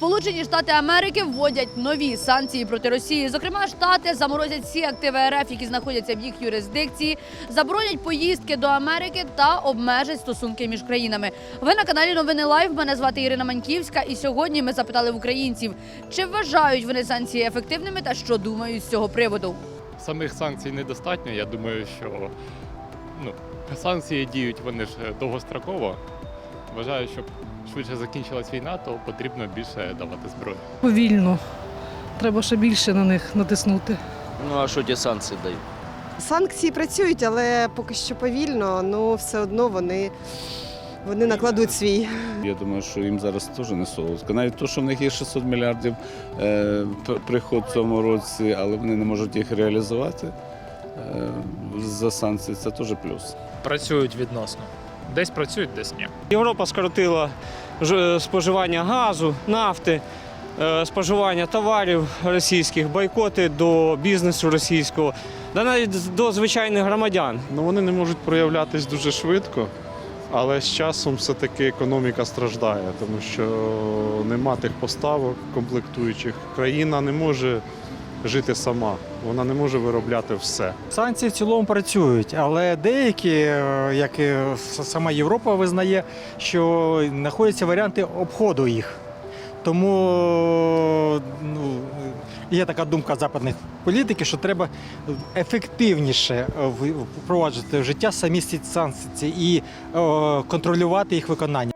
Сполучені Штати Америки вводять нові санкції проти Росії. Зокрема, штати заморозять всі активи РФ, які знаходяться в їх юрисдикції, заборонять поїздки до Америки та обмежать стосунки між країнами. Ви на каналі Новини Лайв. Мене звати Ірина Маньківська, і сьогодні ми запитали в українців, чи вважають вони санкції ефективними та що думають з цього приводу. Самих санкцій недостатньо. Я думаю, що ну, санкції діють вони ж довгостроково. Вважаю, щоб швидше закінчилась війна, то потрібно більше давати зброї. Повільно. Треба ще більше на них натиснути. Ну а що ті санкції дають? Санкції працюють, але поки що повільно, ну все одно вони, вони накладуть свій. Я думаю, що їм зараз теж не солодко. Навіть то, що в них є 600 мільярдів е, приход в цьому році, але вони не можуть їх реалізувати е, за санкції, це теж плюс. працюють відносно. Десь працюють, десь ні. Європа скоротила ж- споживання газу, нафти, е, споживання товарів російських, бойкоти до бізнесу російського, да навіть до звичайних громадян. Ну, вони не можуть проявлятись дуже швидко, але з часом все-таки економіка страждає, тому що нема тих поставок комплектуючих. Країна не може жити сама, вона не може виробляти все. Санкції в цілому працюють, але деякі, е, як і сама Європа визнає, що знаходяться варіанти обходу їх. Тому ну, є така думка западних політиків, що треба ефективніше впроваджувати в життя самі ці санкції і е, контролювати їх виконання.